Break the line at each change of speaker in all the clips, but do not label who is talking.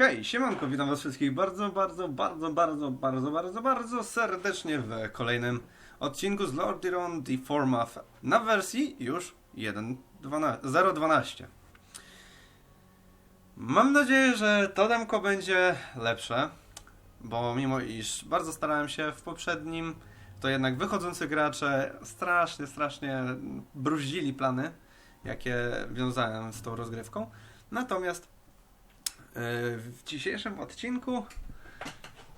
Hej, siemanko, witam was wszystkich bardzo, bardzo, bardzo, bardzo, bardzo, bardzo, bardzo serdecznie w kolejnym odcinku z Lordiron The Formath na wersji już 1.12 0.12. Mam nadzieję, że to demko będzie lepsze, bo mimo iż bardzo starałem się w poprzednim, to jednak wychodzący gracze strasznie, strasznie bruździli plany, jakie wiązałem z tą rozgrywką. Natomiast w dzisiejszym odcinku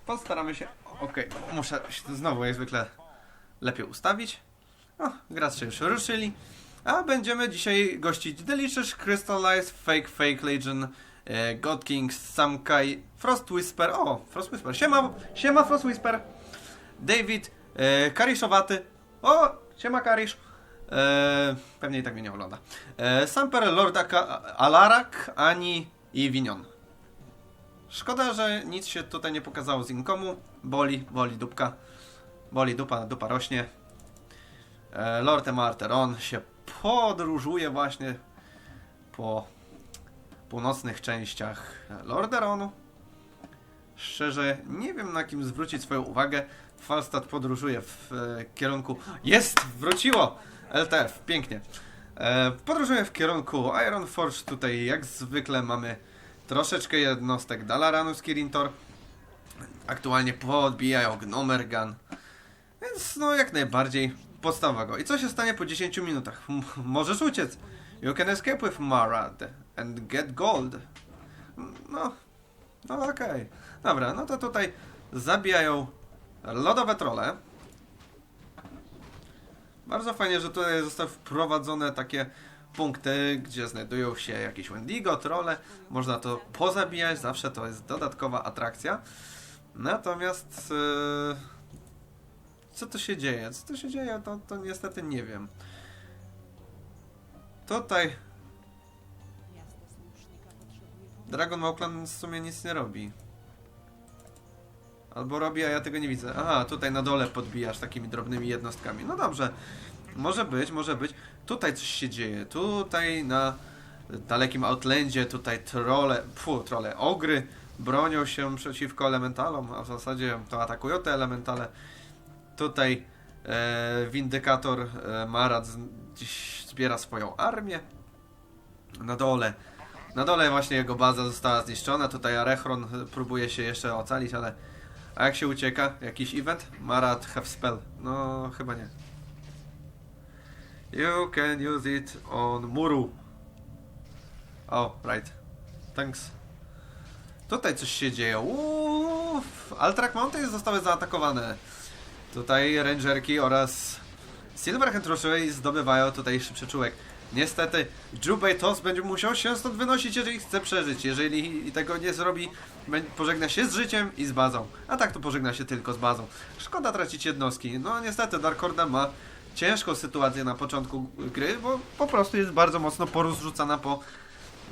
postaramy się. Okej, muszę się znowu jak zwykle lepiej ustawić. O, gracze już ruszyli. A będziemy dzisiaj gościć Delicious, Crystallize, Fake, Fake Legion, e, God King, Samkai, Frost Whisper. O, Frost Whisper. Siema, siema Frost Whisper. David, e, Kariszowaty. O, siema Karisz. E, pewnie i tak mnie nie ogląda. E, Samper, Lord Aka, Alarak, Ani i Winion. Szkoda, że nic się tutaj nie pokazało z inkomu. Boli, boli dupka. Boli dupa, dupa rośnie. E, Lord Emarteron się podróżuje właśnie po północnych częściach Lorderonu. Szczerze, nie wiem na kim zwrócić swoją uwagę. Falstad podróżuje w e, kierunku... Jest! Wróciło! LTF, pięknie. E, podróżuje w kierunku Iron Forge. Tutaj jak zwykle mamy troszeczkę jednostek Dalaranus Kirintor. Aktualnie podbijają Gnomergan. Więc no jak najbardziej podstawowego. I co się stanie po 10 minutach? M możesz uciec. You can escape with Marad and get gold. No, no okej. Okay. Dobra, no to tutaj zabijają lodowe trole. Bardzo fajnie, że tutaj zostały wprowadzone takie punkty, gdzie znajdują się jakieś Wendigo, trole. Można to pozabijać, zawsze to jest dodatkowa atrakcja. Natomiast yy, co to się dzieje? Co to się dzieje, to, to niestety nie wiem. Tutaj Dragon Małklan w sumie nic nie robi. Albo robi, a ja tego nie widzę. Aha, tutaj na dole podbijasz takimi drobnymi jednostkami. No dobrze. Może być, może być. Tutaj coś się dzieje. Tutaj na dalekim Outlandzie, tutaj trole, fu, trole, ogry bronią się przeciwko elementalom, a w zasadzie to atakują te elementale. Tutaj e, Windykator e, Marat z, dziś zbiera swoją armię. Na dole na dole właśnie jego baza została zniszczona. Tutaj Arechron próbuje się jeszcze ocalić, ale a jak się ucieka? Jakiś event? Marat have spell. No, chyba nie. You can use it on Muru. Oh, right. Thanks. Tutaj coś się dzieje. Uff, Altrak Mountains zostały zaatakowane. Tutaj Rangerki oraz Silverhand Rushy zdobywają tutaj przyczółek. Niestety, Jubei Tos będzie musiał się stąd wynosić, jeżeli chce przeżyć. Jeżeli tego nie zrobi, pożegna się z życiem i z bazą. A tak to pożegna się tylko z bazą. Szkoda tracić jednostki. No niestety, Dark Horda ma ciężką sytuację na początku gry, bo po prostu jest bardzo mocno porozrzucana po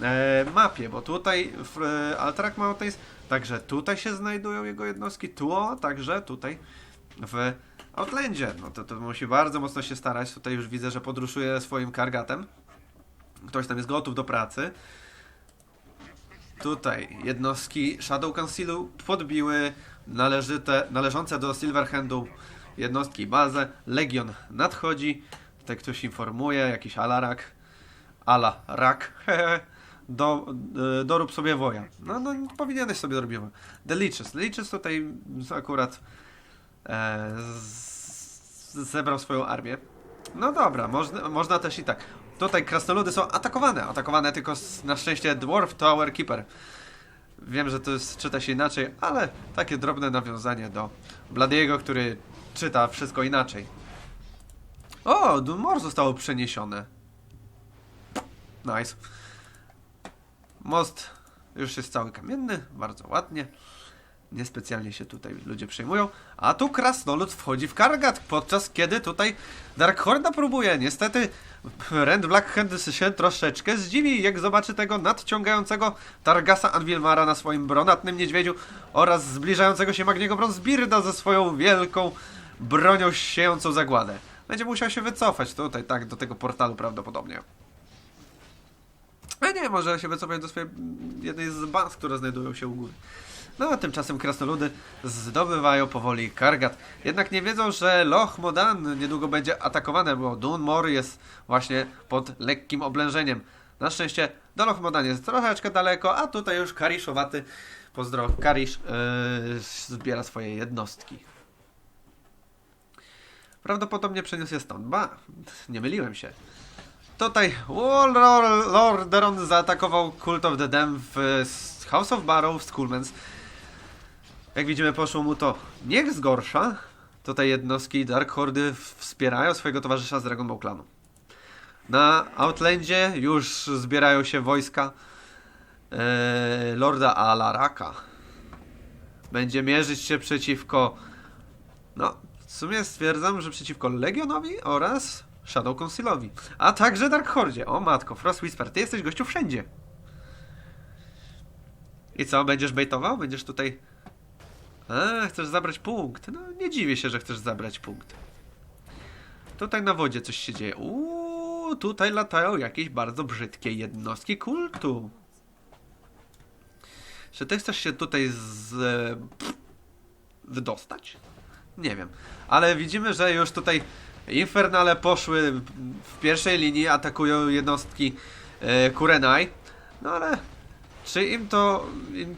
e, mapie, bo tutaj w e, Alterac Mountains, także tutaj się znajdują jego jednostki, tu, o, także tutaj w Outlandzie. No to, to musi bardzo mocno się starać. Tutaj już widzę, że podruszuje swoim kargatem. Ktoś tam jest gotów do pracy. Tutaj jednostki Shadow Councilu podbiły należyte, należące do Silverhandu jednostki bazę. Legion nadchodzi. Tutaj ktoś informuje, jakiś alarak. Ala rak. do, e, dorób sobie woja. No, no powinieneś sobie dorobić. Delicious. Delicious tutaj akurat e, z, zebrał swoją armię. No dobra, można, można też i tak. Tutaj krasnoludy są atakowane. Atakowane tylko z, na szczęście Dwarf Tower Keeper. Wiem, że to jest, czyta się inaczej, ale takie drobne nawiązanie do Bladiego, który czyta wszystko inaczej. O, Dunmore zostało przeniesione. Nice. Most już jest cały kamienny, bardzo ładnie. Niespecjalnie się tutaj ludzie przejmują. A tu krasnolud wchodzi w kargat, podczas kiedy tutaj Dark Horda próbuje. Niestety Rand Blackhand się troszeczkę zdziwi, jak zobaczy tego nadciągającego Targasa Anvilmara na swoim brunatnym niedźwiedziu oraz zbliżającego się Magniego Bronzbirda ze swoją wielką bronią siejącą zagładę. Będzie musiał się wycofać tutaj, tak, do tego portalu prawdopodobnie. A nie, może się wycofać do swojej jednej z baz, które znajdują się u góry. No a tymczasem krasnoludy zdobywają powoli Kargat. Jednak nie wiedzą, że Loch Modan niedługo będzie atakowane, bo Dunmore jest właśnie pod lekkim oblężeniem. Na szczęście do Loch Modan jest troszeczkę daleko, a tutaj już Kariszowaty, pozdro, Karisz yy, zbiera swoje jednostki. Prawdopodobnie przeniósł je stąd. Ba, nie myliłem się. Tutaj Lord- Lordaeron zaatakował Cult of the Dam w House of Barrow w Skullmans. Jak widzimy poszło mu to niech zgorsza. Tutaj jednostki Dark Hordy wspierają swojego towarzysza z Dragon Ball Clanu. Na Outlandzie już zbierają się wojska e, Lorda Alaraka. Będzie mierzyć się przeciwko no, w sumie stwierdzam, że przeciwko Legionowi oraz Shadow Councilowi. A także Dark Hordzie. O matko, Frost Whisper, ty jesteś gościu wszędzie. I co, będziesz bejtował? Będziesz tutaj... A, chcesz zabrać punkt. No, nie dziwię się, że chcesz zabrać punkt. Tutaj na wodzie coś się dzieje. Uuu, tutaj latają jakieś bardzo brzydkie jednostki kultu. Czy ty chcesz się tutaj z... wydostać? Nie wiem. Ale widzimy, że już tutaj Infernale poszły w pierwszej linii, atakują jednostki e, Kurenai. No ale czy im to,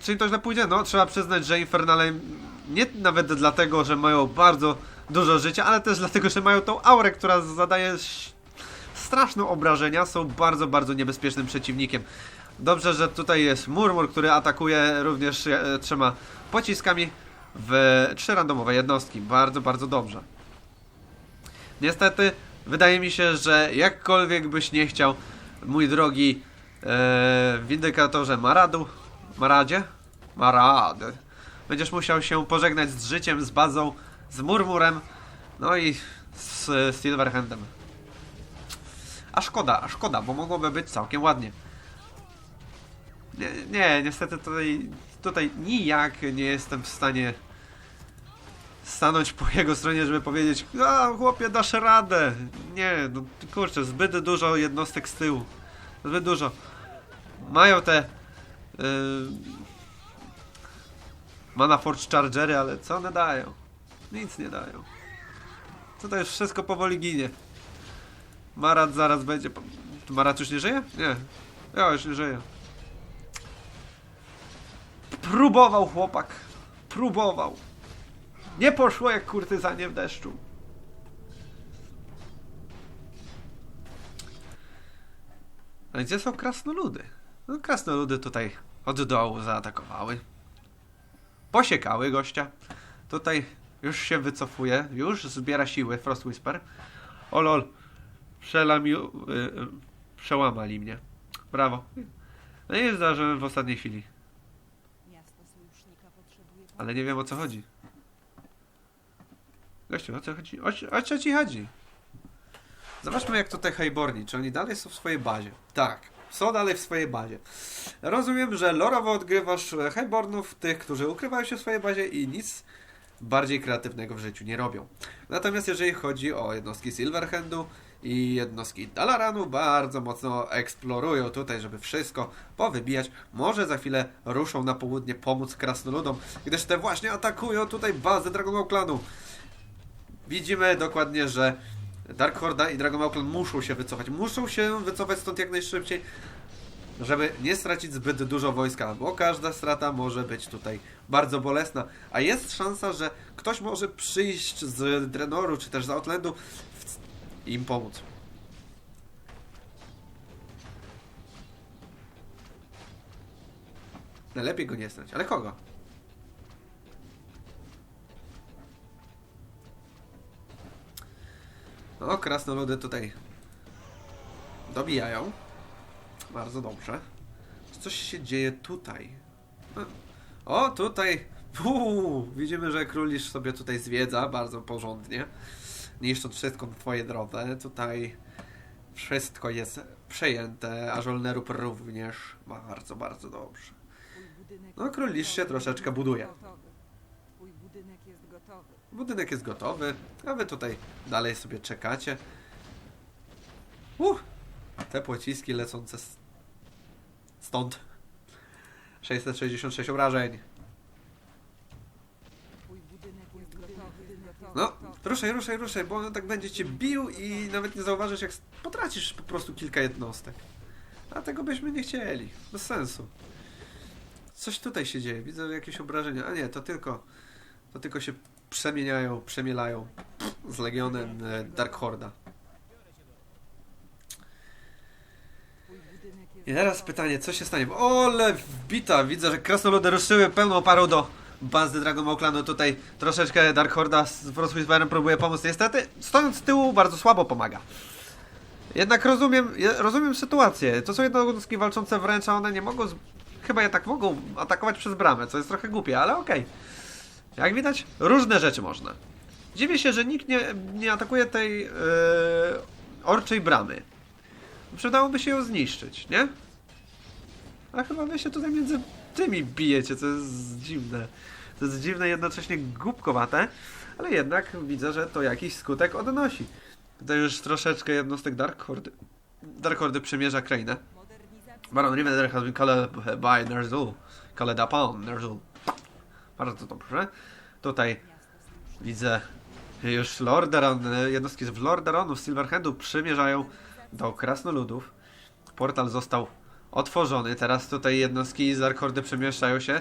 czy im to źle pójdzie? No trzeba przyznać, że Infernale nie nawet dlatego, że mają bardzo dużo życia, ale też dlatego, że mają tą aurę, która zadaje straszne obrażenia, są bardzo, bardzo niebezpiecznym przeciwnikiem. Dobrze, że tutaj jest Murmur, który atakuje również e, trzema pociskami w trzy randomowe jednostki. Bardzo, bardzo dobrze. Niestety, wydaje mi się, że jakkolwiek byś nie chciał, mój drogi e, windykatorze Maradu, Maradzie? Marad. Będziesz musiał się pożegnać z życiem, z bazą, z Murmurem, no i z Silverhandem. A szkoda, a szkoda, bo mogłoby być całkiem ładnie. Nie, nie niestety tutaj, tutaj nijak nie jestem w stanie stanąć po jego stronie, żeby powiedzieć a chłopie, dasz radę. Nie, no kurczę, zbyt dużo jednostek z tyłu. Zbyt dużo. Mają te yy, Mana Forge Chargery, ale co one dają? Nic nie dają. Tutaj już wszystko powoli ginie. Marat zaraz będzie... Marat już nie żyje? Nie. Ja już nie żyję. Próbował chłopak. Próbował. Nie poszło jak kurtyzanie w deszczu. A gdzie są krasnoludy? No, krasnoludy tutaj od dołu zaatakowały. Posiekały gościa. Tutaj już się wycofuje, już zbiera siły Frost Whisper. O lol, przelamiu, y, y, przełamali mnie. Brawo. No i zdarzyłem w ostatniej chwili, ale nie wiem o co chodzi. Gościu, o co chodzi? O, o co ci chodzi? Zobaczmy jak tutaj Highborni, czy oni dalej są w swojej bazie? Tak, są dalej w swojej bazie. Rozumiem, że lorowo odgrywasz Highbornów, tych, którzy ukrywają się w swojej bazie i nic bardziej kreatywnego w życiu nie robią. Natomiast jeżeli chodzi o jednostki Silverhandu i jednostki Dalaranu, bardzo mocno eksplorują tutaj, żeby wszystko powybijać. Może za chwilę ruszą na południe pomóc krasnoludom, gdyż te właśnie atakują tutaj bazę Dragon Clanu. Widzimy dokładnie, że Dark Horda i Dragon Clan muszą się wycofać. Muszą się wycofać stąd jak najszybciej, żeby nie stracić zbyt dużo wojska, bo każda strata może być tutaj bardzo bolesna. A jest szansa, że ktoś może przyjść z Drenoru czy też z Outlandu im pomóc. Najlepiej go nie stać. Ale kogo? No, krasnoludy tutaj dobijają. Bardzo dobrze. Coś się dzieje tutaj. O, tutaj. Widzimy, że królisz sobie tutaj zwiedza bardzo porządnie. Niszcząc wszystko na twojej drodze. Tutaj wszystko jest przejęte, a Żolnerup również. Bardzo, bardzo dobrze. No, król lisz się troszeczkę buduje.
Budynek jest gotowy.
A wy tutaj dalej sobie czekacie. Uh, te pociski lecące Stąd. 666 obrażeń.
Twój budynek jest gotowy. gotowy,
No,
gotowy.
Ruszaj, ruszaj, ruszaj, bo on tak będzie cię bił i nawet nie zauważysz, jak potracisz po prostu kilka jednostek. A tego byśmy nie chcieli. Bez sensu. Coś tutaj się dzieje. Widzę jakieś obrażenia. A nie, to tylko. To tylko się przemieniają, przemielają z Legionem e, Dark Horda. I teraz pytanie, co się stanie? Ole wbita, widzę, że krasnoludy ruszyły pełną parą do bazy Dragon Ball Clanu. Tutaj troszeczkę Dark Horda z Frost Whisperem próbuje pomóc. Niestety, stojąc z tyłu, bardzo słabo pomaga. Jednak rozumiem, rozumiem sytuację. To są jednostki walczące wręcz, a one nie mogą, z... chyba jednak mogą atakować przez bramę, co jest trochę głupie, ale okej. Jak widać, różne rzeczy można. Dziwię się, że nikt nie, nie atakuje tej yy, orczej bramy. Przydałoby się ją zniszczyć, nie? Ale chyba wy się tutaj między tymi bijecie, co jest dziwne. To jest dziwne, jednocześnie głupkowate, ale jednak widzę, że to jakiś skutek odnosi. Tutaj już troszeczkę jednostek Dark Hordy, Dark Hordy przymierza Krainę. Baron Rivendell has been called by Ner'zhul. Called upon Ner'zhul. Bardzo dobrze. Tutaj widzę już Lordaeron, jednostki z Lordaeronu, z Silverhandu przymierzają do krasnoludów. Portal został otworzony. Teraz tutaj jednostki z Dark Hordy przemieszczają się.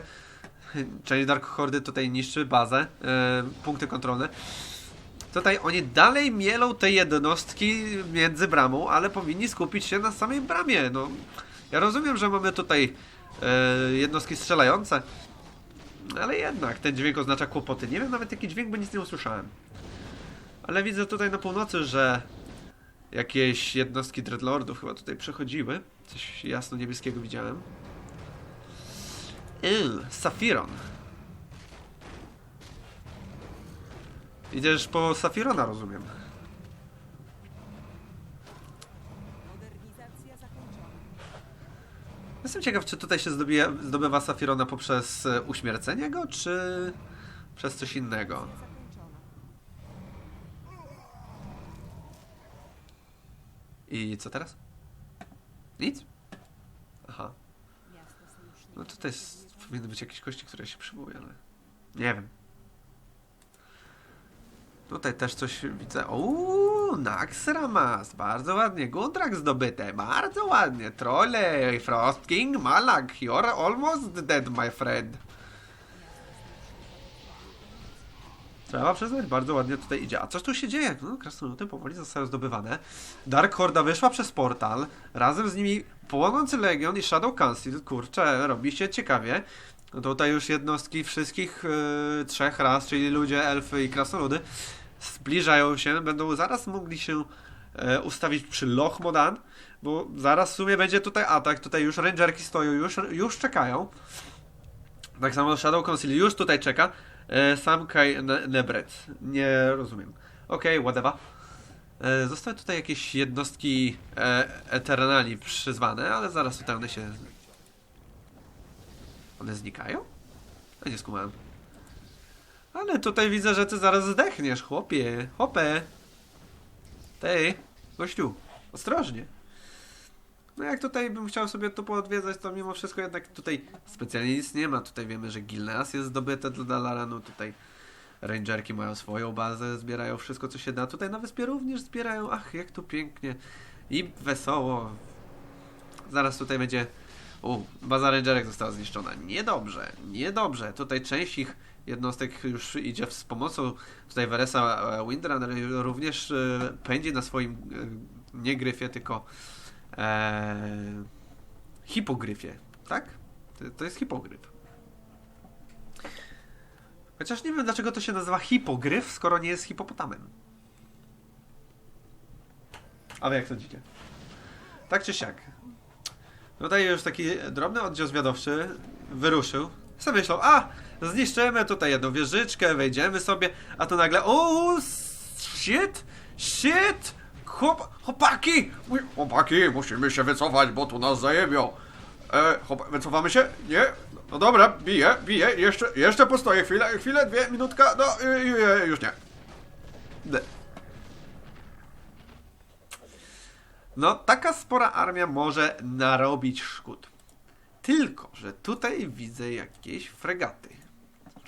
Część Dark Hordy tutaj niszczy bazę, e, punkty kontrolne. Tutaj oni dalej mielą te jednostki między bramą, ale powinni skupić się na samej bramie. No, ja rozumiem, że mamy tutaj e, jednostki strzelające, ale jednak ten dźwięk oznacza kłopoty. Nie wiem nawet jaki dźwięk, bo nic nie usłyszałem. Ale widzę tutaj na północy, że jakieś jednostki Dreadlordów chyba tutaj przechodziły. Coś jasno-niebieskiego widziałem. Yy, Safiron. Idziesz po Safirona, rozumiem. Jestem ciekaw, czy tutaj się zdobija, zdobywa Safirona poprzez e, uśmiercenie go, czy przez coś innego. I co teraz? Nic? Aha. No tutaj jest, powinny być jakieś kości, które się przyjmują, ale nie wiem. Tutaj też coś widzę. Uuu, Naxramas, bardzo ładnie. Gundrak zdobyte, bardzo ładnie. Trolle, Frost King, Malak, you're almost dead, my friend. Trzeba przyznać, bardzo ładnie tutaj idzie. A coś tu się dzieje? No, krasnoludy powoli zostają zdobywane. Dark Horda wyszła przez portal. Razem z nimi Płonący Legion i Shadow Council. Kurczę, robi się ciekawie. No tutaj już jednostki wszystkich yy, trzech ras, czyli ludzie, elfy i krasnoludy, zbliżają się. Będą zaraz mogli się e, ustawić przy Loch Modan, bo zaraz w sumie będzie tutaj atak. Tutaj już rangerki stoją, już, już czekają. Tak samo Shadow Council już tutaj czeka. E, Sam Kai. Nie rozumiem. Okej, whatever. E, Zostały tutaj jakieś jednostki e, Eternali przyzwane, ale zaraz tutaj one się... One znikają? Ja nie skumałem. Ale tutaj widzę, że ty zaraz zdechniesz, chłopie. Hopę. Tej, gościu. Ostrożnie. No jak tutaj bym chciał sobie to poodwiedzać, to mimo wszystko jednak tutaj specjalnie nic nie ma. Tutaj wiemy, że Gilneas jest zdobyte dla Dalaranu, tutaj Rangerki mają swoją bazę, zbierają wszystko co się da. Tutaj na wyspie również zbierają. Ach, jak tu pięknie i wesoło. Zaraz tutaj będzie... U, baza Rangerek została zniszczona. Niedobrze, niedobrze. Tutaj część ich jednostek już idzie z pomocą tutaj Veresa e, Windrunner również e, pędzi na swoim e, nie gryfie, tylko e, hipogryfie, tak? To, to jest hipogryf. Chociaż nie wiem dlaczego to się nazywa hipogryf, skoro nie jest hipopotamem. A wy jak sądzicie? Tak czy siak. Tutaj już taki drobny oddział zwiadowczy wyruszył. Sobie myślał, a zniszczymy tutaj jedną wieżyczkę, wejdziemy sobie, a tu nagle, o shit, shit, chłop, chłopaki, chłopaki, musimy się wycofać, bo tu nas zajebią. E, chłop, wycofamy się? Nie? No dobra, biję, biję, jeszcze, jeszcze postoję chwilę, chwilę, dwie, minutka, no y, y, y, już nie. D. No, taka spora armia może narobić szkód. Tylko, że tutaj widzę jakieś fregaty.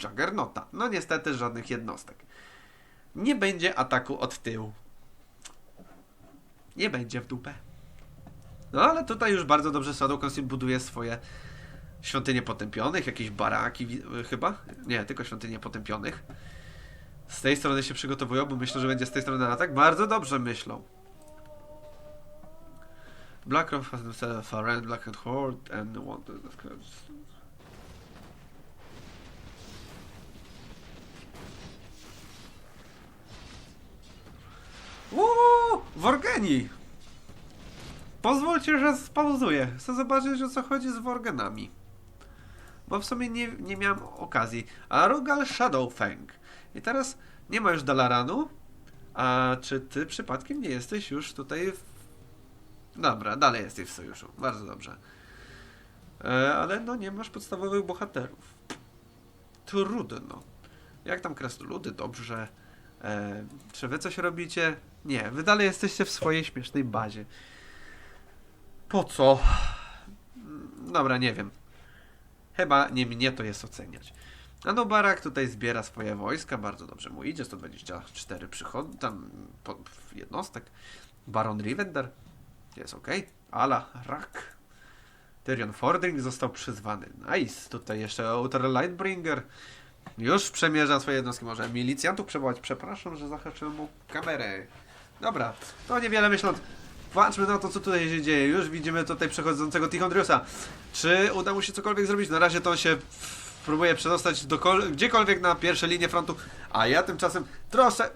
Juggernauta. No niestety żadnych jednostek. Nie będzie ataku od tyłu. Nie będzie w dupę. No ale tutaj już bardzo dobrze Shadow Council buduje swoje świątynie potępionych, jakieś baraki wi- chyba? Nie, tylko świątynie potępionych. Z tej strony się przygotowują, bo myślę, że będzie z tej strony atak. Bardzo dobrze myślą. Blackrock has himself a red Blackhead Horde and wanted Uuu, Worgeni! Pozwólcie, że spauzuję. Chcę zobaczyć, o co chodzi z Worgenami. Bo w sumie nie, nie miałem okazji. A Rogal Shadowfang. I teraz nie ma już Dalaranu. A czy ty przypadkiem nie jesteś już tutaj w... Dobra, dalej jesteś w sojuszu. Bardzo dobrze. E, ale no nie masz podstawowych bohaterów. Trudno. Jak tam krasnoludy? Dobrze. E, czy wy coś robicie? Nie, wy dalej jesteście w swojej śmiesznej bazie. Po co? Dobra, nie wiem. Chyba nie mnie to jest oceniać. A no Barak tutaj zbiera swoje wojska, bardzo dobrze mu idzie, 124 przychody, tam po, jednostek. Baron Rivender jest ok. Ala, Rak. Tyrion Fordring został przyzwany. Nice. Tutaj jeszcze Outer Lightbringer. Już przemierza swoje jednostki. Może milicjantów przewołać. Przepraszam, że zahaczyłem mu kamerę. Dobra, to niewiele myśląc. Patrzmy na to, co tutaj się dzieje. Już widzimy tutaj przechodzącego Tichondriusa. Czy uda mu się cokolwiek zrobić? Na razie to on się próbuje przedostać do gdziekolwiek na pierwsze linie frontu, a ja tymczasem trosze,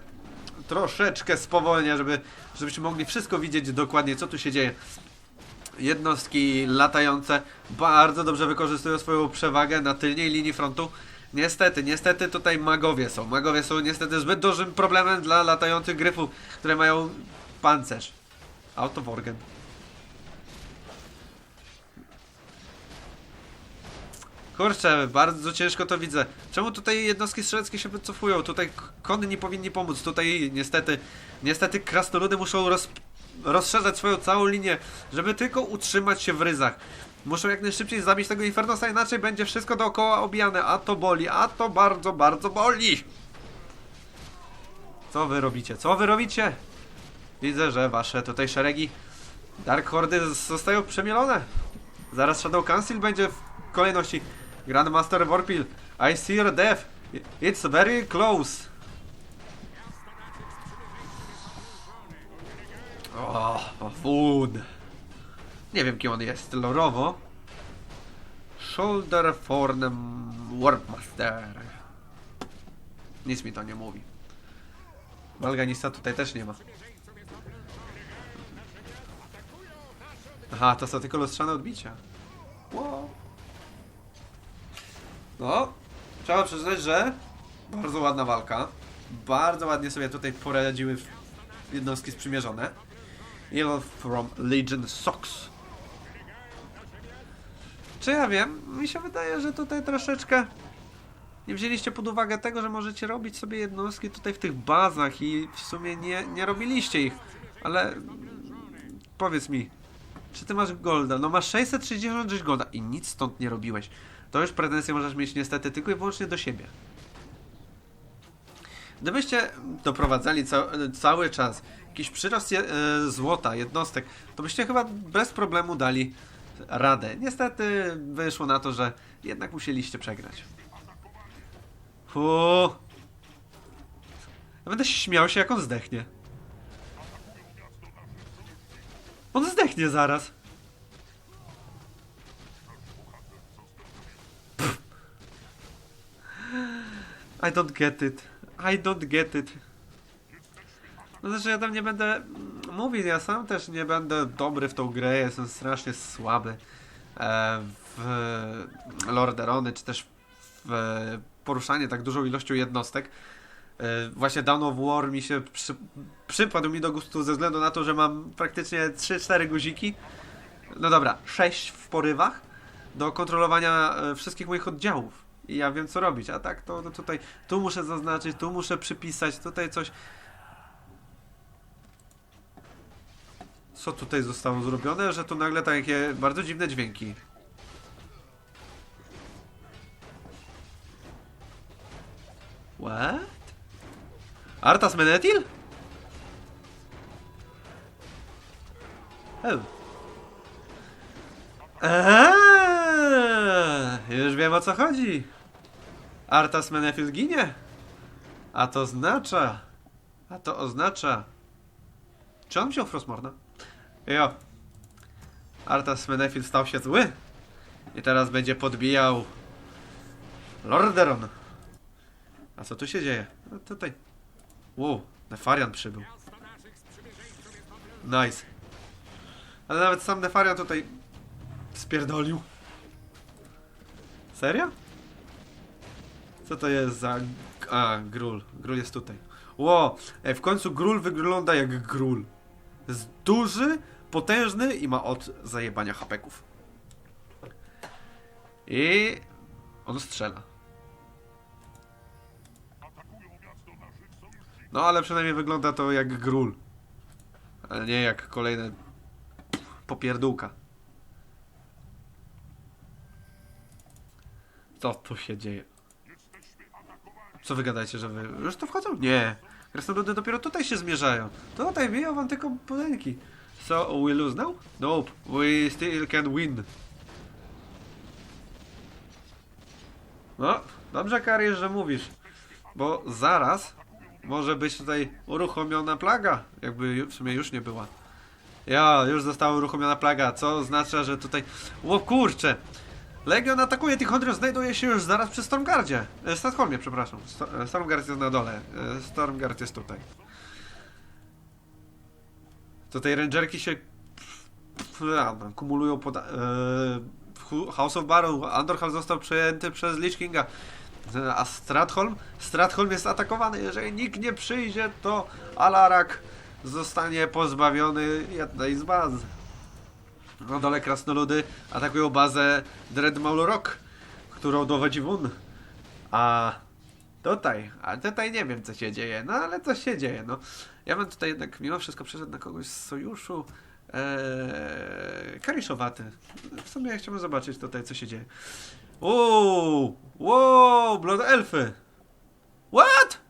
troszeczkę spowolnię, żeby, żebyśmy mogli wszystko widzieć dokładnie, co tu się dzieje. Jednostki latające bardzo dobrze wykorzystują swoją przewagę na tylnej linii frontu. Niestety, niestety tutaj magowie są. Magowie są niestety zbyt dużym problemem dla latających gryfów, które mają pancerz. Autoworgen. Kurczę, bardzo ciężko to widzę. Czemu tutaj jednostki strzeleckie się wycofują? Tutaj kony nie powinni pomóc. Tutaj niestety, niestety krasnoludy muszą roz, rozszerzać swoją całą linię, żeby tylko utrzymać się w ryzach. Muszą jak najszybciej zabić tego Infernosa, inaczej będzie wszystko dookoła obijane. A to boli, a to bardzo, bardzo boli. Co wy robicie? Co wy robicie? Widzę, że wasze tutaj szeregi Dark Hordy zostają przemielone. Zaraz Shadow Council będzie w kolejności. Grandmaster Warpil, I see your death. It's very close. O, food. Nie wiem kim on jest, lorowo. Shoulder Fornem Warpmaster. Nic mi to nie mówi. Malganista tutaj też nie ma. Aha, to są tylko lustrzane odbicia. Wow. No, trzeba przyznać, że bardzo ładna walka. Bardzo ładnie sobie tutaj poradziły jednostki sprzymierzone. Yellow from Legion Sox. Czy ja wiem? Mi się wydaje, że tutaj troszeczkę nie wzięliście pod uwagę tego, że możecie robić sobie jednostki tutaj w tych bazach i w sumie nie, nie robiliście ich. Ale powiedz mi, czy ty masz golda? No masz 666 golda i nic stąd nie robiłeś. To już pretensje możesz mieć niestety tylko i wyłącznie do siebie. Gdybyście doprowadzali ca cały czas jakiś przyrost je e, złota, jednostek, to byście chyba bez problemu dali radę. Niestety wyszło na to, że jednak musieliście przegrać. Fu. Ja będę śmiał się, jak on zdechnie. On zdechnie zaraz. Pff. I don't get it. I don't get it. No znaczy ja tam nie będę mówić, ja sam też nie będę dobry w tą grę, jestem strasznie słaby e, w Lorderony, czy też w poruszanie tak dużą ilością jednostek. E, Właśnie Dawn of War mi się przy, przypadł mi do gustu ze względu na to, że mam praktycznie 3-4 guziki. No dobra, 6 w porywach do kontrolowania e, wszystkich moich oddziałów. I ja wiem co robić, a tak to, to tutaj tu muszę zaznaczyć, tu muszę przypisać, tutaj coś. Co tutaj zostało zrobione, że tu nagle takie bardzo dziwne dźwięki. What? Artas Menetil? Oh. Aha! Eee, już wiem o co chodzi. Artas Menetil ginie. A to oznacza... A to oznacza... Czy on wziął Frostmorna? Jo. Artas Menefil stał się zły. I teraz będzie podbijał... Lorderon. A co tu się dzieje? No tutaj... Wow, Nefarian przybył. Nice. Ale nawet sam Nefarian tutaj spierdolił. Serio? Co to jest za... A, Grul. Grul jest tutaj. Ło, ej, w końcu Grul wygląda jak Grul. Jest duży, potężny i ma od zajebania hapeków. I... On strzela. No, ale przynajmniej wygląda to jak Grul. Ale nie jak kolejne popierdółka. Co tu się dzieje? Co wy gadajcie, że wy już to wchodzą? Nie. Krasnoludy dopiero tutaj się zmierzają. Tutaj biją wam tylko budynki. So, we lose now? Nope. We still can win. No, dobrze Kari, że mówisz. Bo zaraz może być tutaj uruchomiona plaga. Jakby w sumie już nie była. Ja, już została uruchomiona plaga, co oznacza, że tutaj... O kurcze! Legion atakuje, tych Hondrion znajduje się już zaraz przy Stormgardzie. E, Statholmie, przepraszam. E, Stormgard jest na dole. e, Stormgard jest tutaj. Tutaj rangerki się kumulują pod... E, House of Baron. Andorhal został przejęty przez Lich Kinga. A Stratholm? Stratholm jest atakowany. Jeżeli nikt nie przyjdzie, to Alarak zostanie pozbawiony jednej z baz. Na dole krasnoludy atakują bazę Dreadmaul Rock, którą dowodzi Wun. A tutaj, a tutaj nie wiem co się dzieje, no ale coś się dzieje, no. Ja bym tutaj jednak mimo wszystko przeszedł na kogoś z sojuszu. Eee, kariszowaty. W sumie chciałbym zobaczyć tutaj co się dzieje. Uuu, wow, Blood Elfy. What?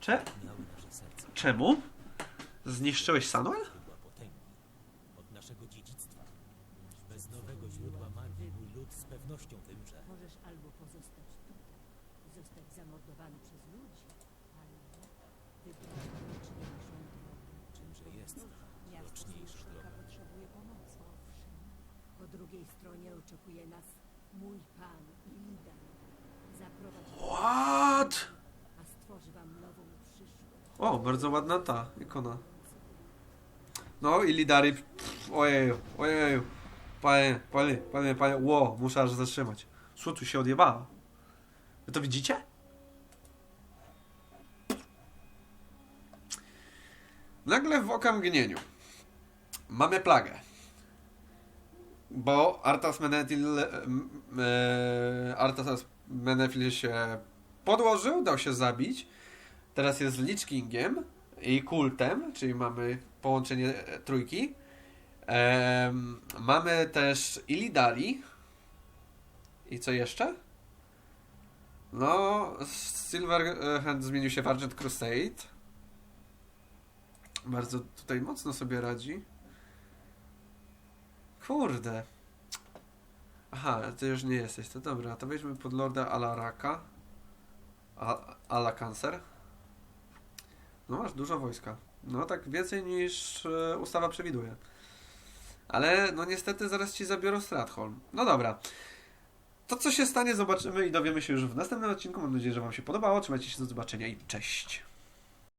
Cze czemu? Zniszczyłeś Sanuel?
Oczekuje nas mój pan Illidan. Zaprowadź
What?
a stworzy wam nową przyszłość.
O, bardzo ładna ta ikona. No i Lidari. Ojeju, ojeju. Panie, panie, panie, panie. Ło, muszę aż zatrzymać. Co tu się odjebało? Wy to widzicie? Nagle w okamgnieniu mamy plagę. Bo Artas Menethil, em, e, Artas Menethil się podłożył, dał się zabić. Teraz jest Lich Kingiem i kultem, czyli mamy połączenie e, trójki. Mamy też Illidali. I co jeszcze? No, Silverhand zmienił się w Argent Crusade. Bardzo tutaj mocno sobie radzi. Kurde. Aha, ty już nie jesteś, to dobra, to weźmy pod Lorda Alaraka. Ala Cancer. No masz dużo wojska. No tak więcej niż e, ustawa przewiduje. Ale no niestety zaraz ci zabiorą Stratholm. No dobra. To co się stanie zobaczymy i dowiemy się już w następnym odcinku. Mam nadzieję, że wam się podobało. Trzymajcie się do zobaczenia i cześć.